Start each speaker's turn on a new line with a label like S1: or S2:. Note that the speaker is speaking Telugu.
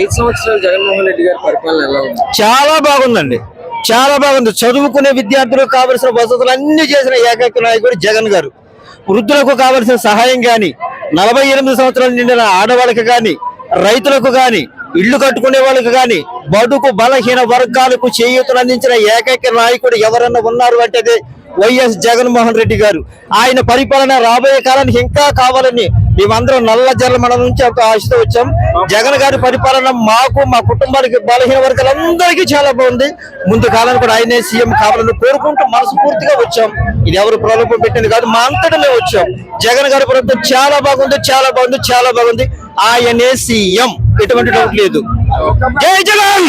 S1: ఐదు సంవత్సరాలు జగన్మోహన్ రెడ్డి గారి పరిపాలన ఎలా ఉంది?
S2: చాలా బాగుందండి. చాలా బాగుంది. చదువుకునే విద్యార్థులకు కావలసిన వసతులు అన్ని చేసిన ఏకైక నాయకుడు జగన్ గారు. వృద్ధులకు కావలసిన సహాయం కానీ నలభై ఎనిమిది సంవత్సరాలు నిండిన ఆడవాళ్ళకి కానీ రైతులకు కానీ ఇళ్ళు కట్టుకునే వాళ్ళకి కానీ బడుకు బలహీన వర్గాలకు చేయూతలు అందించిన ఏకైక నాయకుడు ఎవరన్నా ఉన్నారు అంటే వైఎస్ జగన్మోహన్ రెడ్డి గారు. ఆయన పరిపాలన రాబోయే కాలానికి ఇంకా కావాలని మేమందరం నల్ల జల్ల నుంచి ఒక ఆశతో వచ్చాం. జగన్ గారి పరిపాలన మాకు మా కుటుంబానికి బలహీన వర్గాలందరికీ చాలా బాగుంది. ముందు కాలానికి కూడా ఆయనే సీఎం కావాలని కోరుకుంటూ మనస్ఫూర్తిగా వచ్చాం. ఇది ఎవరు ప్రలోభం పెట్టింది కాదు మా అంతటనే వచ్చాం. జగన్ గారి ప్రభుత్వం చాలా బాగుంది చాలా బాగుంది చాలా బాగుంది. ఆయనే సీఎం. ఎటువంటి డౌట్ లేదు. జై జగన్.